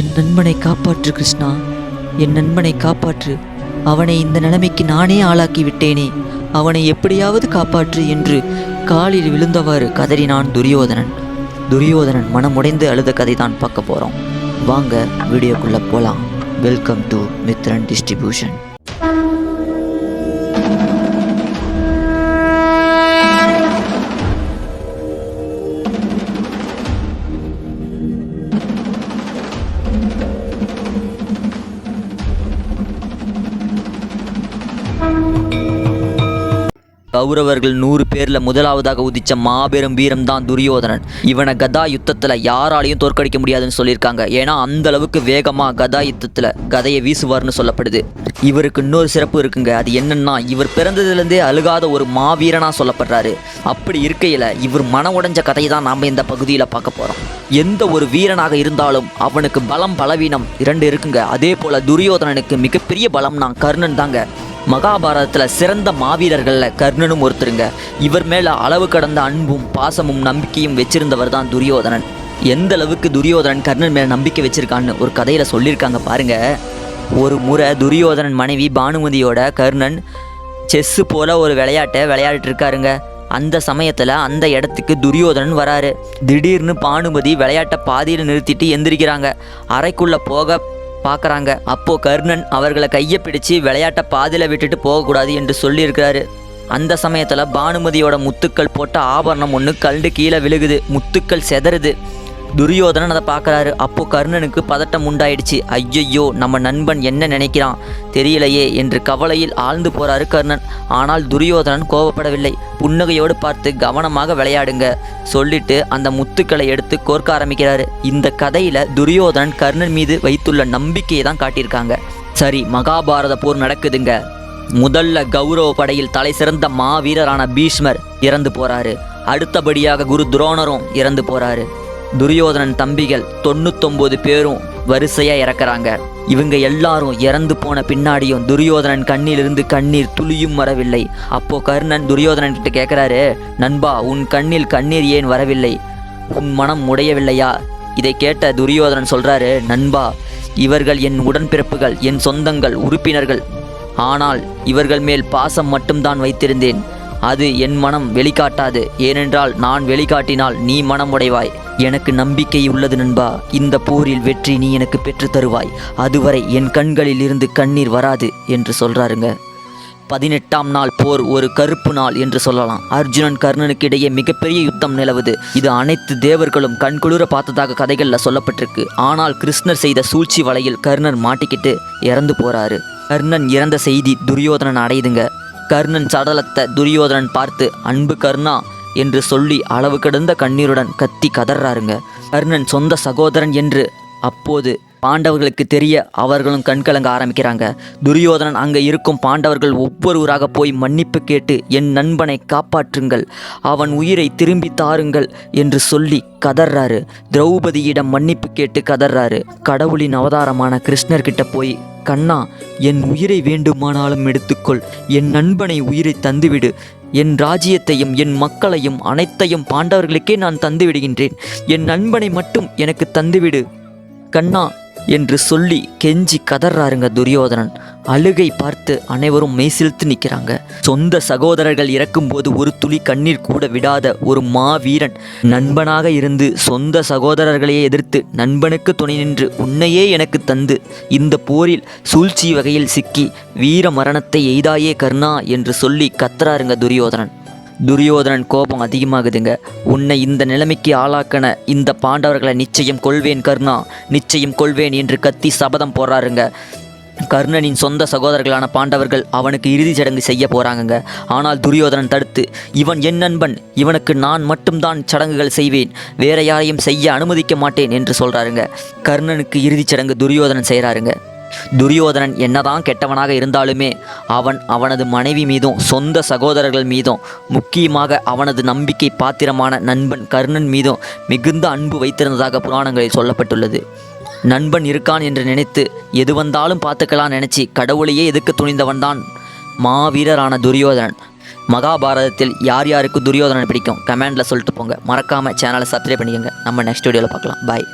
என் நண்பனை காப்பாற்று கிருஷ்ணா. என் நண்பனை காப்பாற்று. அவனை இந்த நிலைமைக்கு நானே ஆளாக்கி விட்டேனே. அவனை எப்படியாவது காப்பாற்று என்று காலில் விழுந்தவாறு கதறினான் துரியோதனன். துரியோதனன் மனமுடைந்து அழுத கதை தான் பார்க்க போகிறோம் வாங்க வீடியோக்குள்ளே போகலாம் வெல்கம் டு மித்ரன் டிஸ்ட்ரிபியூஷன் கௌரவர்கள் நூறு பேர்ல முதலாவதாக உதிச்ச மாபெரும் வீரம் தான் துரியோதனன். இவனை கதா யுத்தத்துல யாராலையும் தோற்கடிக்க முடியாதுன்னு சொல்லியிருக்காங்க. ஏன்னா அந்த அளவுக்கு வேகமா கதா யுத்தத்துல கதையை வீசுவார்னு சொல்லப்படுது. இவருக்கு இன்னொரு சிறப்பு இருக்குங்க. அது என்னன்னா இவர் பிறந்ததுலேருந்தே அழுகாத ஒரு மாவீரனா சொல்லப்படுறாரு. அப்படி இருக்கையில இவர் மன உடைஞ்ச கதையை தான் நாம இந்த பகுதியில் பார்க்க போறோம். எந்த ஒரு வீரனாக இருந்தாலும் அவனுக்கு பலம் பலவீனம் இரண்டு இருக்குங்க. அதே போல துரியோதனனுக்கு மிகப்பெரிய பலம்னா கர்ணன் தாங்க. மகாபாரதத்தில் சிறந்த மாவீரர்களில் கர்ணனும் ஒருத்தருங்க. இவர் மேலே அளவு கடந்த அன்பும் பாசமும் நம்பிக்கையும் வச்சிருந்தவர் தான் துரியோதனன். எந்த அளவுக்கு துரியோதனன் கர்ணன் மேலே நம்பிக்கை வச்சிருக்கான்னு ஒரு கதையில் சொல்லியிருக்காங்க பாருங்க. ஒரு முறை துரியோதனன் மனைவி பானுமதியோட கர்ணன் செஸ்ஸு போல ஒரு விளையாட்டை விளையாடிட்டு இருக்காருங்க. அந்த சமயத்தில் அந்த இடத்துக்கு துரியோதனன் வராரு. திடீர்னு பானுமதி விளையாட்டை பாதியில் நிறுத்திட்டு எந்திரிக்கிறாங்க. அறைக்குள்ளே போக பார்க்குறாங்க. அப்போ கர்ணன் அவர்களை கையை பிடிச்சு விளையாட்டை பாதியில் விட்டுட்டு போகக்கூடாது என்று சொல்லியிருக்கிறாரு. அந்த சமயத்தில் பானுமதியோட முத்துக்கள் போட்ட ஆபரணம் ஒன்று கல்டு கீழே விழுகுது. முத்துக்கள் செதறுது. துரியோதனன் அதை பார்க்குறாரு. அப்போ கர்ணனுக்கு பதட்டம் உண்டாயிடுச்சு. ஐயையோ நம்ம நண்பன் என்ன நினைக்கிறான்? தெரியலையே என்று கவலையில் ஆழ்ந்து போறாரு கர்ணன். ஆனால் துரியோதனன் கோபப்படவில்லை. புன்னகையோடு பார்த்து கவனமாக விளையாடுங்க. சொல்லிட்டு அந்த முத்துக்களை எடுத்து கோர்க்க ஆரம்பிக்கிறாரு. இந்த கதையில துரியோதனன் கர்ணன் மீது வைத்துள்ள நம்பிக்கையை தான் காட்டியிருக்காங்க. சரி மகாபாரத போர் நடக்குதுங்க. முதல்ல கௌரவ படையில் தலை சிறந்த மாவீரரான பீஷ்மர் இறந்து போறாரு. அடுத்தபடியாக குரு துரோணரும் இறந்து போறாரு. துரியோதனன் தம்பிகள் தொண்ணூத்தொம்பது பேரும் வரிசையா இறக்குறாங்க. இவங்க எல்லாரும் இறந்து போன பின்னாடியும் துரியோதனன் கண்ணிலிருந்து கண்ணீர் துளியும் வரவில்லை. அப்போ கர்ணன் துரியோதனன் கிட்ட கேட்குறாரு நண்பா உன் கண்ணில் கண்ணீர் ஏன் வரவில்லை? உன் மனம் உடையவில்லையா? இதை கேட்ட துரியோதனன் சொல்றாரு நண்பா இவர்கள் என் உடன்பிறப்புகள் என் சொந்தங்கள் உறுப்பினர்கள். ஆனால் இவர்கள் மேல் பாசம் மட்டும்தான் வைத்திருந்தேன். அது என் மனம் வெளிக்காட்டாது. ஏனென்றால் நான் வெளிக்காட்டினால் நீ மனம் உடைவாய் எனக்கு நம்பிக்கை உள்ளது நண்பா. இந்த போரில் வெற்றி நீ எனக்கு பெற்று தருவாய். அதுவரை என் கண்களில் இருந்து கண்ணீர் வராது என்று சொல்றாருங்க. பதினெட்டாம் நாள் போர் ஒரு கருப்பு நாள் என்று சொல்லலாம். அர்ஜுனன் கர்ணனுக்கு இடையே மிகப்பெரிய யுத்தம் நிலவுது. இது அனைத்து தேவர்களும் கண்குளிர பார்த்ததாக கதைகளில் சொல்லப்பட்டிருக்கு. ஆனால் கிருஷ்ணர் செய்த சூழ்ச்சி வலையில் கர்ணன் மாட்டிக்கிட்டு இறந்து போறாரு. கர்ணன் இறந்த செய்தி துரியோதனன் அடையுதுங்க. கர்ணன் சடலத்தை துரியோதனன் பார்த்து அன்பு கர்ணா என்று சொல்லி அளவு கடந்த கண்ணீருடன் கத்தி கதறாருங்க. கர்ணன் சொந்த சகோதரன் என்று அப்போது பாண்டவர்களுக்கு தெரிய அவர்களும் கண்கலங்க ஆரம்பிக்கிறாங்க. துரியோதனன் அங்கே இருக்கும் பாண்டவர்கள் ஒவ்வொருவராக போய் மன்னிப்பு கேட்டு என் நண்பனை காப்பாற்றுங்கள் அவன் உயிரை திரும்பி தாருங்கள் என்று சொல்லி கதறாரு. திரௌபதியிடம் மன்னிப்பு கேட்டு கதறாரு. கடவுளின் அவதாரமான கிருஷ்ணர்கிட்ட போய் கண்ணா என் உயிரை வேண்டுமானாலும் எடுத்துக்கொள். என் நண்பனை உயிரை தந்துவிடு. என் ராஜ்யத்தையும் என் மக்களையும் அனைத்தையும் பாண்டவர்களுக்கே நான் தந்துவிடுகின்றேன். என் நண்பனை மட்டும் எனக்கு தந்துவிடு. கண்ணா என்று சொல்லி கெஞ்சி கதறாருங்க துரியோதனன். அழுகை பார்த்து அனைவரும் மெய்சிலுத்து நிற்கிறாங்க. சொந்த சகோதரர்கள் இறக்கும்போது ஒரு துளி கண்ணீர் கூட விடாத ஒரு மாவீரன் நண்பனாக இருந்து சொந்த சகோதரர்களையே எதிர்த்து நண்பனுக்கு துணை நின்று உன்னையே எனக்கு தந்து இந்த போரில் சூழ்ச்சி வகையில் சிக்கி வீர மரணத்தை எய்தாயே கர்ணா என்று சொல்லி கத்துறாருங்க துரியோதனன். துரியோதனன் கோபம் அதிகமாகுதுங்க. உன்னை இந்த நிலைமைக்கு ஆளாக்கன இந்த பாண்டவர்களை நிச்சயம் கொள்வேன் கர்ணா. நிச்சயம் கொள்வேன் என்று கத்தி சபதம் போடுறாருங்க. கர்ணனின் சொந்த சகோதரர்களான பாண்டவர்கள் அவனுக்கு இறுதிச் சடங்கு செய்ய போறாங்கங்க. ஆனால் துரியோதனன் தடுத்து இவன் என் நண்பன். இவனுக்கு நான் மட்டும்தான் சடங்குகள் செய்வேன். வேற யாரையும் செய்ய அனுமதிக்க மாட்டேன் என்று சொல்றாருங்க. கர்ணனுக்கு இறுதிச் சடங்கு துரியோதனன் செய்கிறாருங்க துரியோதனன் என்னதான் கெட்டவனாக இருந்தாலுமே அவன் அவனது மனைவி மீதும் சொந்த சகோதரர்கள் மீதும் முக்கியமாக அவனது நம்பிக்கை பாத்திரமான நண்பன் கர்ணன் மீதும் மிகுந்த அன்பு வைத்திருந்ததாக புராணங்களில் சொல்லப்பட்டுள்ளது. நண்பன் இருக்கான் என்று நினைத்து எது வந்தாலும் பார்த்துக்கலாம் நினைச்சி கடவுளையே எதுக்க துணிந்தவன்தான் மாவீரரான துரியோதனன். மகாபாரதத்தில் யார் யாருக்கு துரியோதனன் பிடிக்கும்? கமெண்டில் சொல்லிட்டு போங்க. மறக்காமல் சேனலை சப்ஸ்கிரைப் பண்ணிக்கோங்க. நம்ம நெக்ஸ்ட் வீடியோவில் பார்க்கலாம். பாய்